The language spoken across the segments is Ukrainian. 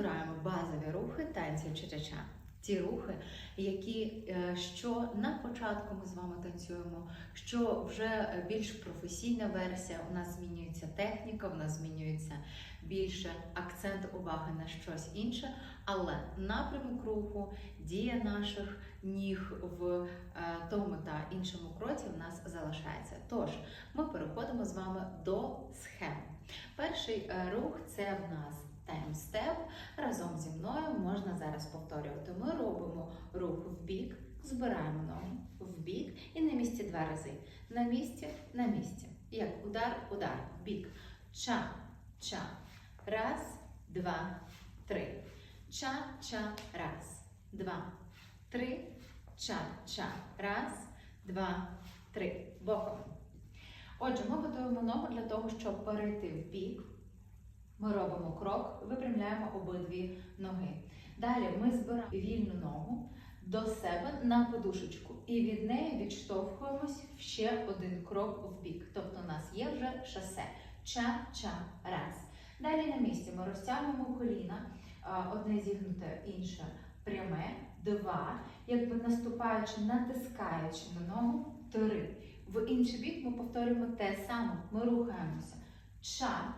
розбираємо базові рухи танців ча-ча-ча. Ті рухи, які е, що на початку ми з вами танцюємо, що вже е, більш професійна версія, у нас змінюється техніка, у нас змінюється більше акцент уваги на щось інше, але напрямок руху, дія наших ніг в е, тому та іншому кроці в нас залишається. Тож ми переходимо з вами до схем. Перший рух це в нас таймстеп. Разом зі мною можна зараз повторювати. Ми робимо рух в бік, збираємо ногу в бік і на місці два рази. На місці, на місці. Як удар, удар, бік. Ча, ча. Раз, два, три. Ча, ча, раз, два, три. Ча, ча. Раз, два, три. Боком. Отже, ми готуємо ногу для того, щоб перейти в бік. Ми робимо крок, випрямляємо обидві ноги. Далі ми збираємо вільну ногу до себе на подушечку і від неї відштовхуємось в ще один крок в бік. Тобто у нас є вже шосе. Ча-ча, раз. Далі на місці ми розтягуємо коліна, одне зігнуте, інше пряме, два, якби наступаючи, натискаючи на ногу, три. В інший бік ми повторюємо те саме. Ми рухаємося. Ча,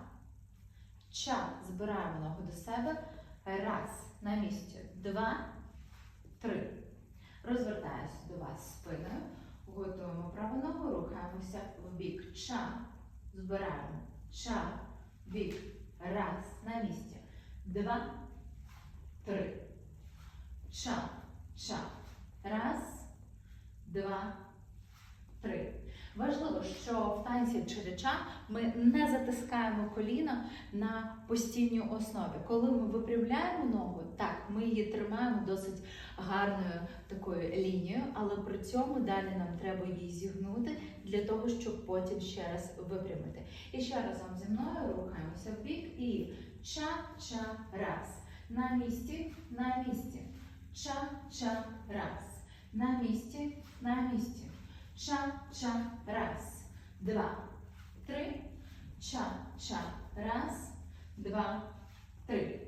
ча, збираємо ногу до себе. Раз. На місці. Два, три. Розвертаюся до вас спиною. Готуємо праву ногу, рухаємося в бік. Ча. Збираємо. Ча. Бік. Раз. На місці. Два. Три. Ча. Ча. Раз. Два. Три. Важливо, що в танці череча ми не затискаємо коліна на постійній основі. Коли ми випрямляємо ногу, так, ми її тримаємо досить гарною такою лінією, але при цьому далі нам треба її зігнути для того, щоб потім ще раз випрямити. І ще разом зі мною рухаємося в бік і ча-ча раз. На місці, на місці. Ча-ча раз. На місці, на місці. Ча-ча, раз, два, три. Ча-ча, раз, два, три.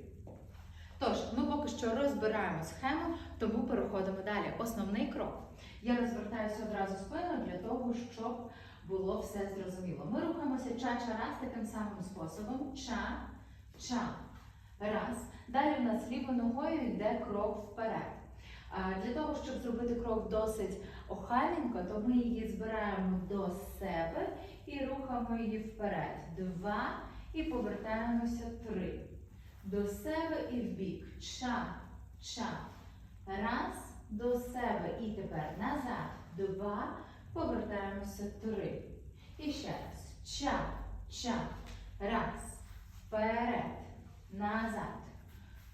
Тож, ми поки що розбираємо схему, тому переходимо далі. Основний крок. Я розвертаюся одразу спиною для того, щоб було все зрозуміло. Ми рухаємося ча-ча раз таким самим способом. Ча-ча. Раз. Далі в нас лівою ногою йде крок вперед. Для того, щоб зробити крок досить охайненько, то ми її збираємо до себе і рухаємо її вперед. Два. І повертаємося три. До себе і в бік. Ча, ча. Раз. До себе. І тепер назад. Два. Повертаємося три. І ще раз. Ча, ча. Раз. Вперед. Назад.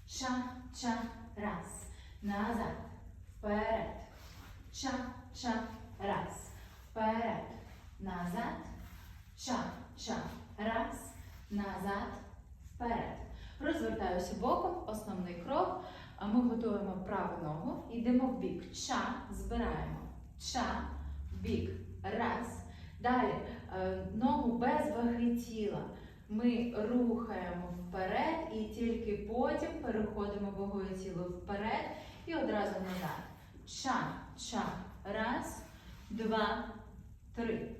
Ча, ча. Раз. Назад. Вперед. Ча-ча. Раз. Вперед. Назад. Ча-ча. Раз. Назад. Вперед. Розвертаюся боком. Основний крок. Ми готуємо праву ногу. Йдемо в бік. Ча. Збираємо. Ча. Бік. Раз. Далі. е, Ногу без ваги тіла. Ми рухаємо вперед і тільки потім переходимо вагою тіла вперед і одразу назад. Ча, ча. Раз, два, три.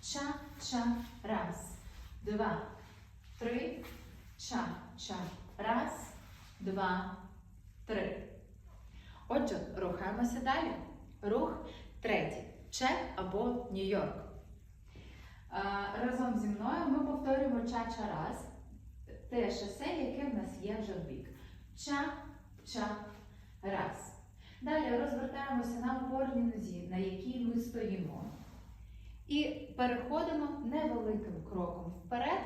Ча, ча. Раз, два, три. Ча, ча. Раз, два, три. Отже, рухаємося далі. Рух третій. Чек або Нью-Йорк. Разом зі мною ми повторюємо ча-ча раз. Те шосе, яке в нас є вже в бік. Ча-ча раз. Далі розвертаємося на опорній нозі, на якій ми стоїмо. І переходимо невеликим кроком вперед,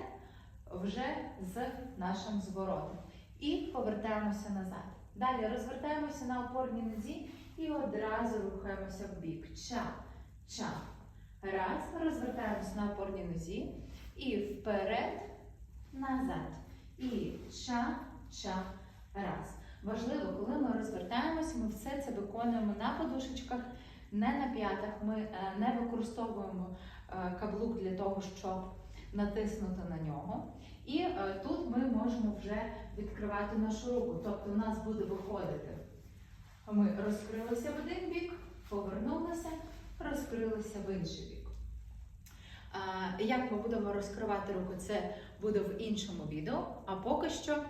вже з нашим зворотом. І повертаємося назад. Далі розвертаємося на опорній нозі і одразу рухаємося в бік. Ча, ча. Раз. Розвертаємося на опорній нозі. І вперед, назад. І ча, ча, раз. Важливо, коли ми розвертаємося, ми все це виконуємо на подушечках, не на п'ятах. Ми е, не використовуємо е, каблук для того, щоб натиснути на нього. І е, тут ми можемо вже відкривати нашу руку. Тобто у нас буде виходити. Ми розкрилися в один бік, повернулися, розкрилися в інший бік. Як ми будемо розкривати руку, це буде в іншому відео. А поки що,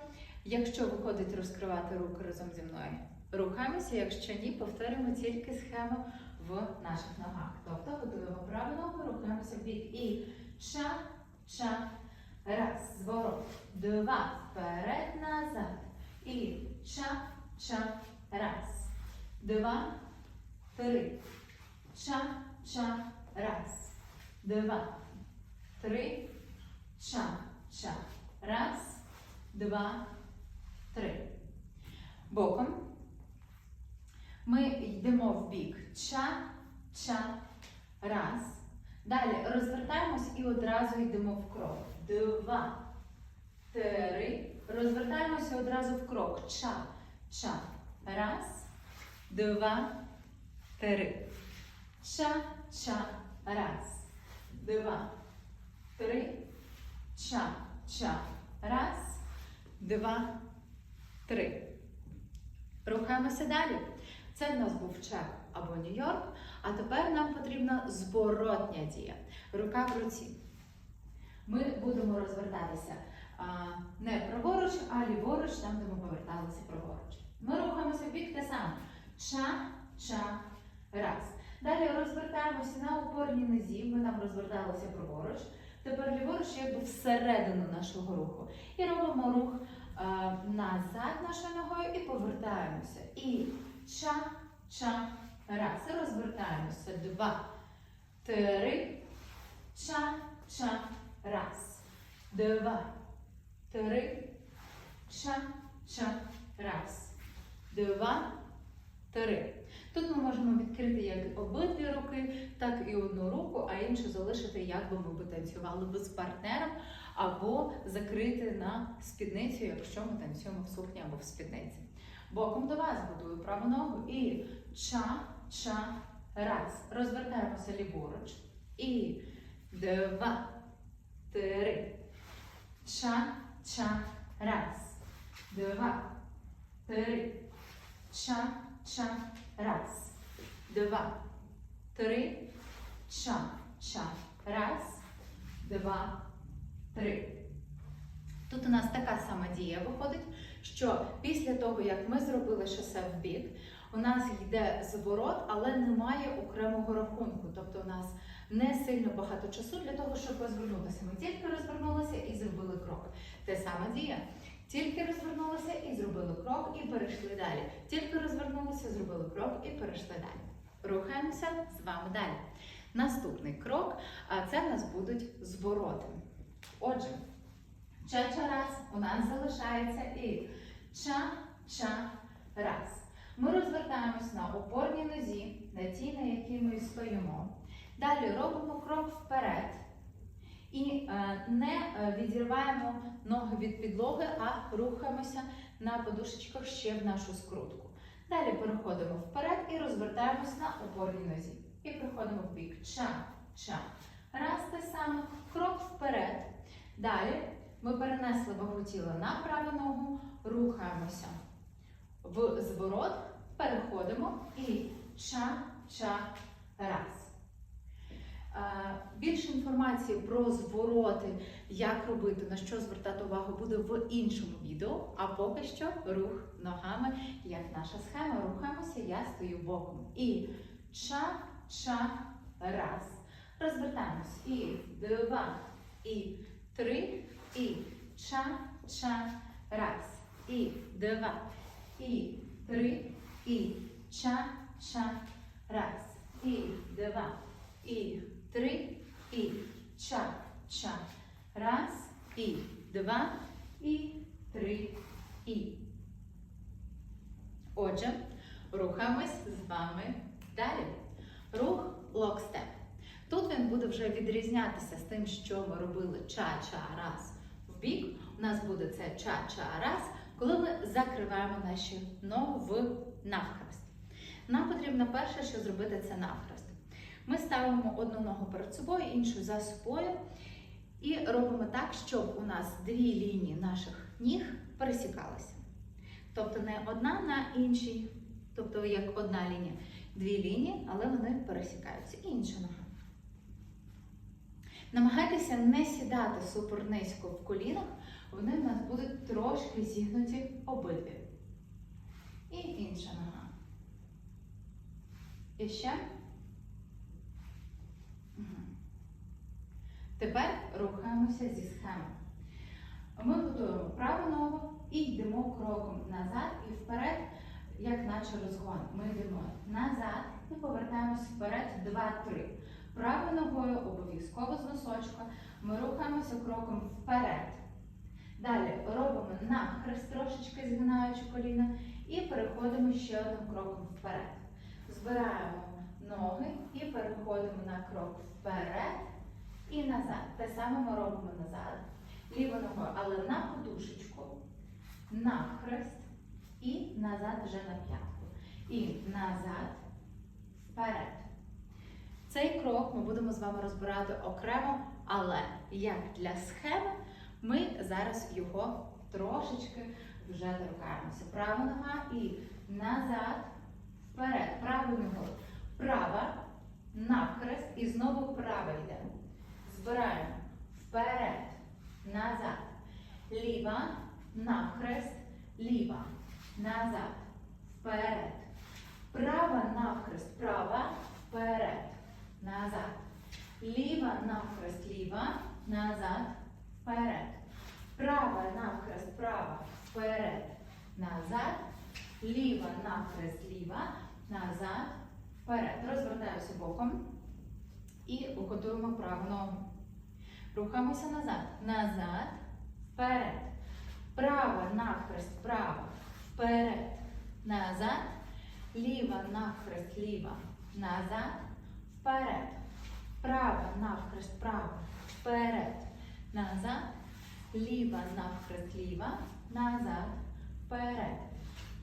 якщо виходить розкривати руку разом зі мною, рухаємося, якщо ні, повторюємо тільки схему в наших ногах. Тобто готуємо праву ногу, рухаємося в бік. І ча, ча, раз, зворот, два, вперед, назад. І ча, ча, раз, два, три. Ча, ча, раз, два, три. Ча, ча, раз, два, три. Боком. Ми йдемо в бік. Ча, ча, раз. Далі розвертаємось і одразу йдемо в крок. Два, три. Розвертаємося одразу в крок. Ча, ча. Раз, два, три. Ча, ча. Раз, два, три. Ча, ча. Раз, два, три. Рухаємося далі. Це в нас був Чех або Нью-Йорк. А тепер нам потрібна зворотня дія. Рука в руці. Ми будемо розвертатися а, не праворуч, а ліворуч, там, де ми поверталися праворуч. Ми рухаємося в бік те саме. Ча, ча, раз. Далі розвертаємося на опорній нозі. Ми там розверталися праворуч. Тепер ліворуч, якби всередину нашого руху. І робимо рух назад нашою ногою і повертаємося. І ча, ча, раз. Розвертаємося. Два, три, ча, ча, раз. Два, три, ча, ча, раз. Два, три. Тут ми можемо відкрити як обидві руки, так і одну руку, а іншу залишити, як би ми би танцювали би з партнером, або закрити на спідницю, якщо ми танцюємо в сукні або в спідниці. Боком до вас будую праву ногу і ча, ча, раз. Розвертаємося ліворуч. І два, три. Ча, ча, раз. Два, три. Ча, ча, раз. Два, три. Ча, ча, раз. Два, три. Тут у нас така сама дія виходить, що після того, як ми зробили шосе в бік, у нас йде зворот, але немає окремого рахунку. Тобто у нас не сильно багато часу для того, щоб розвернутися. Ми тільки розвернулися і зробили крок. Те саме дія. Тільки розвернулися і зробили крок, і перейшли далі. Тільки розвернулися, зробили крок і перейшли далі. Рухаємося з вами далі. Наступний крок, це в нас будуть звороти. Отже, ча-ча раз у нас залишається і ча-ча раз. Ми розвертаємось на опорній нозі, на тій, на якій ми стоїмо. Далі робимо крок вперед і е, не е, відірваємо ноги від підлоги, а рухаємося на подушечках ще в нашу скрутку. Далі переходимо вперед і розвертаємось на опорній нозі. І приходимо в бік. Ча-ча. Раз те саме, крок вперед. Далі ми перенесли вагу тіла на праву ногу, рухаємося в зворот, переходимо і ча-ча раз. Е, Більше інформації про звороти, як робити, на що звертати увагу, буде в іншому відео. А поки що рух ногами, як наша схема. Рухаємося, я стою боком. І ча-ча раз. Розвертаємось. І два, і три, і ча-ча раз. І два, і три, і ча-ча раз. І два, і три, і ча-ча. Раз, і два, і три, і. Отже, рухаємось з вами далі. Рух локстеп. Тут він буде вже відрізнятися з тим, що ми робили ча-ча раз в бік. У нас буде це ча-ча раз, коли ми закриваємо наші ноги в навхрест. Нам потрібно перше, що зробити це навхрест. Ми ставимо одну ногу перед собою, іншу за собою. І робимо так, щоб у нас дві лінії наших ніг пересікалися. Тобто не одна на іншій, тобто як одна лінія, дві лінії, але вони пересікаються. Інша нога. Намагайтеся не сідати супер низько в колінах, вони в нас будуть трошки зігнуті обидві. І інша нога. І ще. Тепер рухаємося зі схеми. Ми готуємо праву ногу і йдемо кроком назад і вперед, як наче розгон. Ми йдемо назад і повертаємось вперед 2-3. Правою ногою обов'язково з носочка. Ми рухаємося кроком вперед. Далі робимо нахрест, трошечки згинаючи коліна, і переходимо ще одним кроком вперед. Збираємо ноги і переходимо на крок вперед і назад. Те саме ми робимо назад. Лівою ногою, але на подушечку, нахрест і назад вже на п'ятку. І назад, вперед. Цей крок ми будемо з вами розбирати окремо, але як для схеми, ми зараз його трошечки вже торкаємося. Права нога і назад, вперед. Правою ногою. Права, навхрест і знову права йде. Збираємо вперед, назад. Ліва, навхрест, ліва, назад, вперед. Права навхрест, права, вперед, назад. Ліва навхрест, ліва, назад, вперед. Права навхрест, права, вперед, назад. Ліва навхрест, ліва, назад, вперед. Розвертаюся боком і готуємо праву ногу. Рухаємося назад. Назад, вперед. Права навхрест, права, вперед, назад. Ліва навхрест, ліва, назад, вперед. Права навхрест, права, вперед, назад. Ліва навхрест, ліва, назад, вперед.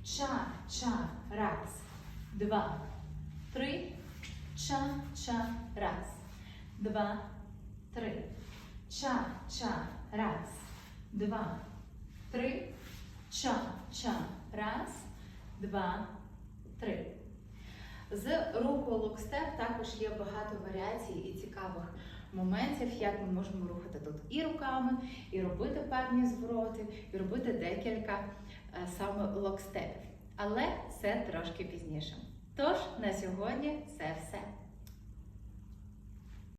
Ча, ча, раз, два, три. Ча, ча, раз, два, три. Ча, ча, раз, два, три. Ча, ча, раз, два, три. З руху локстеп також є багато варіацій і цікавих моментів, як ми можемо рухати тут і руками, і робити певні звороти, і робити декілька е, саме локстепів. Але це трошки пізніше. Тож на сьогодні це все.